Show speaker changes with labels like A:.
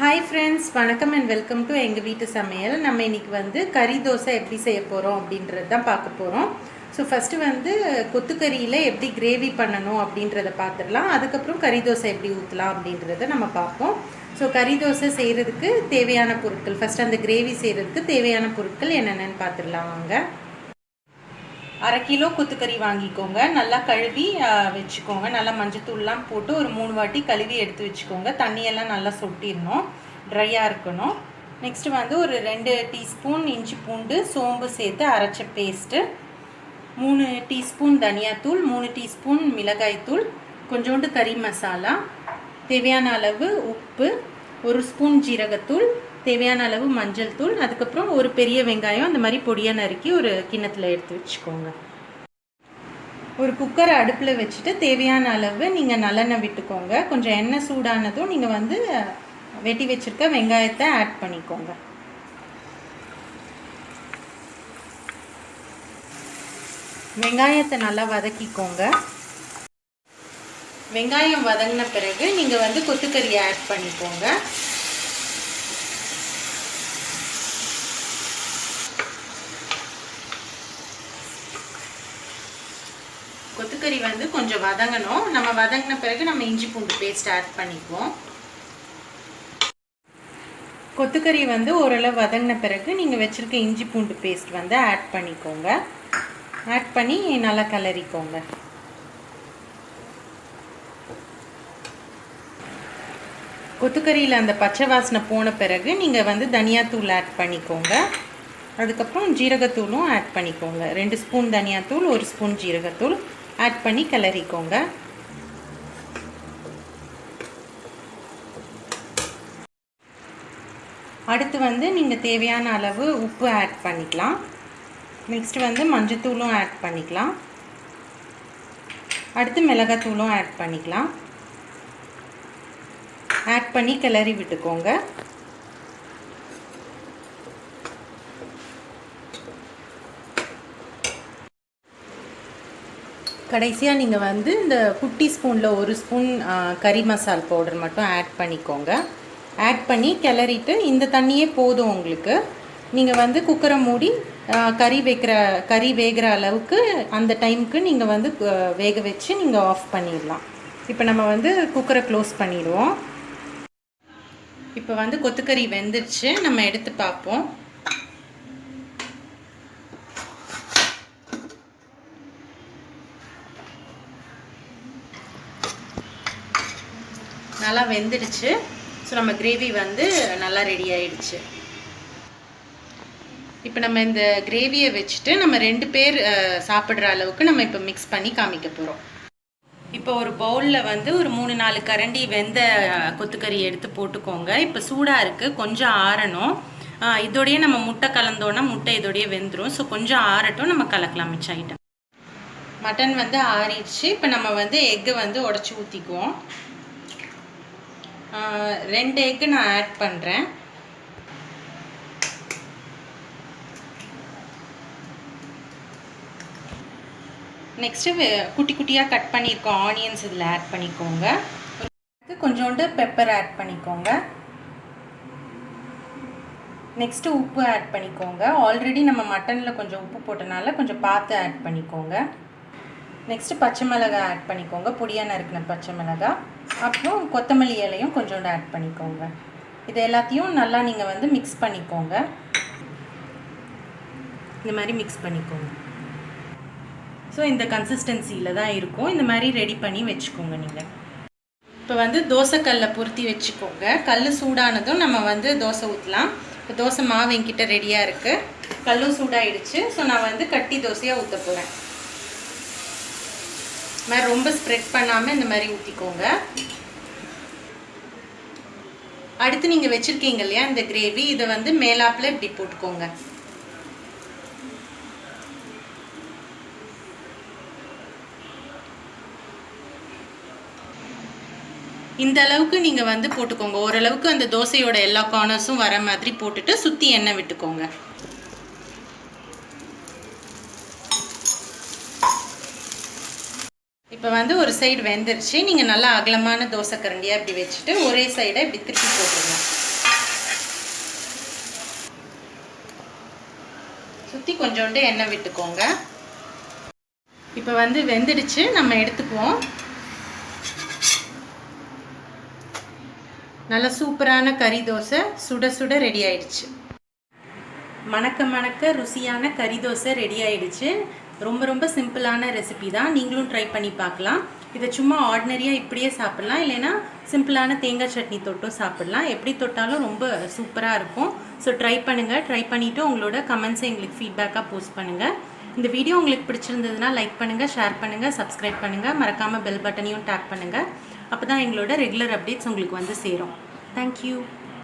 A: Hi friends வணக்கம் and welcome to எங்கள் வீட்டு சமையல். நம்ம இன்னைக்கு வந்து கறி தோசை எப்படி செய்ய போகிறோம் அப்படின்றது தான் பார்க்க போகிறோம் ஸோ ஃபஸ்ட்டு வந்து கொத்துக்கறியில் எப்படி கிரேவி பண்ணணும் அப்படின்றத பார்த்துடலாம். அதுக்கப்புறம் கறி தோசை எப்படி ஊற்றலாம் அப்படின்றத நம்ம பார்ப்போம். ஸோ கறி தோசை செய்கிறதுக்கு தேவையான பொருட்கள் ஃபஸ்ட் அந்த கிரேவி செய்கிறதுக்கு தேவையான பொருட்கள் என்னென்னு பார்த்துடலாம் வாங்க. அரை கிலோ கொத்துக்கறி வாங்கிக்கோங்க. நல்லா கழுவி வச்சுக்கோங்க. நல்லா மஞ்சத்தூள்லாம் போட்டு ஒரு மூணு வாட்டி கழுவி எடுத்து வச்சுக்கோங்க. தண்ணியெல்லாம் நல்லா சொட்டிடணும் ட்ரையாக இருக்கணும். நெக்ஸ்ட்டு வந்து ஒரு ரெண்டு டீஸ்பூன் இஞ்சி பூண்டு சோம்பு சேர்த்து அரைச்ச பேஸ்ட்டு மூணு டீஸ்பூன் தனியாத்தூள் மூணு டீஸ்பூன் மிளகாய்த்தூள் கொஞ்சோண்டு கறி மசாலா தேவையான அளவு உப்பு ஒரு ஸ்பூன் ஜீரகத்தூள் தேவையான அளவு மஞ்சள் தூள் அதுக்கப்புறம் ஒரு பெரிய வெங்காயம் அந்த மாதிரி பொடியாக நறுக்கி ஒரு கிண்ணத்தில் எடுத்து வச்சுக்கோங்க. ஒரு குக்கரை அடுப்பில் வச்சுட்டு தேவையான அளவு நீங்கள் நல்லெண்ணெய் விட்டுக்கோங்க. கொஞ்சம் எண்ணெய் சூடானதும் நீங்கள் வந்து வெட்டி வச்சுருக்க வெங்காயத்தை ஆட் பண்ணிக்கோங்க. வெங்காயத்தை நல்லா வதக்கிக்கோங்க. வெங்காயம் வதங்கின பிறகு நீங்கள் வந்து கொத்துக்கறியை ஆட் பண்ணிக்கோங்க. கொத்துக்கறி வந்து கொஞ்சம் வதங்கணும். நம்ம வதங்கின பிறகு நம்ம இஞ்சி பூண்டு பேஸ்ட் ஆட் பண்ணிக்குவோம். கொத்துக்கறி வந்து ஓரளவு வதங்கின பிறகு நீங்கள் வச்சுருக்க இஞ்சி பூண்டு பேஸ்ட் வந்து ஆட் பண்ணிக்கோங்க. ஆட் பண்ணி நல்லா கிளறிக்கோங்க. கொத்துக்கறியில் அந்த பச்சை வாசனை போன பிறகு நீங்கள் வந்து தனியாத்தூள் ஆட் பண்ணிக்கோங்க. அதுக்கப்புறம் ஜீரகத்தூளும் ஆட் பண்ணிக்கோங்க. ரெண்டு ஸ்பூன் தனியாத்தூள் ஒரு ஸ்பூன் ஜீரகத்தூள். ஆட் பண்ணி கிளறிக்கோங்க அடுத்து வந்து நீங்கள் தேவையான அளவு உப்பு ஆட் பண்ணிக்கலாம். நெக்ஸ்ட்டு வந்து மஞ்சத்தூளும் ஆட் பண்ணிக்கலாம். அடுத்து மிளகாத்தூளும் ஆட் பண்ணிக்கலாம். ஆட் பண்ணி கிளறி விட்டுக்கோங்க. கடைசியாக நீங்கள் வந்து இந்த குட்டி ஸ்பூனில் ஒரு ஸ்பூன் கறி மசால் பவுடர் மட்டும் ஆட் பண்ணிக்கோங்க. ஆட் பண்ணி கிளறிட்டு இந்த தண்ணியே போதும் உங்களுக்கு. நீங்கள் வந்து குக்கரை மூடி கறி வைக்கிற கறி வேகிற அளவுக்கு அந்த டைமுக்கு நீங்கள் வந்து வேக வச்சு நீங்கள் ஆஃப் பண்ணிடலாம். இப்போ நம்ம வந்து குக்கரை க்ளோஸ் பண்ணிடுவோம். இப்போ வந்து கொத்துக்கறி வெந்துருச்சு. நம்ம எடுத்து பார்ப்போம். நல்லா வெந்துடுச்சு. ஸோ நம்ம கிரேவி வந்து நல்லா ரெடி ஆயிடுச்சு. இப்போ நம்ம இந்த கிரேவியை வச்சுட்டு நம்ம ரெண்டு பேர் சாப்பிட்ற அளவுக்கு நம்ம இப்போ மிக்ஸ் பண்ணி காமிக்க போகிறோம் இப்போ ஒரு பவுலில் வந்து ஒரு மூணு நாலு கரண்டி வெந்த கொத்துக்கறி எடுத்து போட்டுக்கோங்க. இப்போ சூடாக இருக்குது கொஞ்சம் ஆறணும். அஹ், நம்ம முட்டை கலந்தோன்னா முட்டை இதோடையே வெந்துடும் ஸோ கொஞ்சம் ஆறட்டும். நம்ம கலக்கலாம் மிச்சம் ஐட்டம் மட்டன் வந்து ஆறிடுச்சு. இப்போ நம்ம வந்து எக்கு வந்து உடச்சி ஊற்றிக்குவோம் ரெண்டு எக்கு நான் ஆட் பண்ணுறேன் நெக்ஸ்ட்டு குட்டி குட்டியாக கட் பண்ணியிருக்கோம். ஆனியன்ஸ் இதில் ஆட் பண்ணிக்கோங்க. அடுத்து கொஞ்சோண்டு பெப்பர் ஆட் பண்ணிக்கோங்க. நெக்ஸ்ட்டு உப்பு ஆட் பண்ணிக்கோங்க. ஆல்ரெடி நம்ம மட்டனில் கொஞ்சம் உப்பு போட்டனால கொஞ்சம் பார்த்து ஆட் பண்ணிக்கோங்க. நெக்ஸ்ட்டு பச்சை மிளகா ஆட் பண்ணிக்கோங்க. பொடியாக நறுக்கின பச்சை மிளகாய். அப்புறம் கொத்தமல்லி இலையும் கொஞ்சோண்டு ஆட் பண்ணிக்கோங்க. இது எல்லாத்தையும் நல்லா நீங்கள் வந்து மிக்ஸ் பண்ணிக்கோங்க. இந்த மாதிரி மிக்ஸ் பண்ணிக்கோங்க. ஸோ இந்த கன்சிஸ்டன்சியில் தான் இருக்கும். இந்த மாதிரி ரெடி பண்ணி வச்சுக்கோங்க நீங்கள் இப்போ வந்து தோசைக்கல்லை பொருத்தி வச்சுக்கோங்க. கல் சூடானதும் நம்ம வந்து தோசை ஊற்றலாம் இப்போ தோசை மாவு என்கிட்ட ரெடியாக இருக்குது கல்லும் சூடாயிடுச்சு. ஸோ நான் வந்து கட்டி தோசையாக ஊற்ற போகிறேன் இந்த மாதிரி ரொம்ப ஸ்ப்ரெட் பண்ணாமல் இந்த மாதிரி ஊற்றிக்கோங்க அடுத்து நீங்கள் வச்சுருக்கீங்க இல்லையா இந்த கிரேவி இதை வந்து மேலாப்பில் இப்படி போட்டுக்கோங்க. இந்த அளவுக்கு நீங்கள் வந்து போட்டுக்கோங்க. ஓரளவுக்கு அந்த தோசையோட எல்லா கார்னர்ஸும் வர மாதிரி போட்டுட்டு சுற்றி எண்ணெய் விட்டுக்கோங்க. இப்போ வந்து ஒரு சைடு வெந்துருச்சு. நீங்கள் நல்லா அகலமான தோசை கரண்டியாக இப்படி வச்சுட்டு ஒரே சைடை இப்படி திருப்பி போட்டுருங்க. சுற்றி கொஞ்சோண்டு எண்ணெய் விட்டுக்கோங்க. இப்போ வந்து வெந்துடுச்சு. நம்ம எடுத்துக்குவோம். நல்ல சூப்பரான கறி தோசை சுட சுட ரெடி ஆயிடுச்சு. மணக்க மணக்க ருசியான கறி தோசை ரெடி ஆயிடுச்சு. ரொம்ப ரொம்ப சிம்பிளான ரெசிபி தான். நீங்களும் ட்ரை பண்ணி பார்க்கலாம். இதை சும்மா ஆர்டினரியாக இப்படியே சாப்பிட்லாம். இல்லைன்னா சிம்பிளான தேங்காய் சட்னி தொட்டும் சாப்பிட்லாம். எப்படி தொட்டாலும் ரொம்ப சூப்பராக இருக்கும். ஸோ ட்ரை பண்ணுங்கள் ட்ரை பண்ணிவிட்டு உங்களோட கமெண்ட்ஸை எங்களுக்கு ஃபீட்பேக்காக போஸ்ட் பண்ணுங்கள் இந்த வீடியோ உங்களுக்கு பிடிச்சிருந்ததுன்னா லைக் பண்ணுங்கள் ஷேர் பண்ணுங்கள் சப்ஸ்கிரைப் பண்ணுங்கள் மறக்காமல் பெல் பட்டனையும் டேப் பண்ணுங்கள் அப்போ தான் எங்களோட ரெகுலர் அப்டேட்ஸ் உங்களுக்கு வந்து சேரும். தேங்க்யூ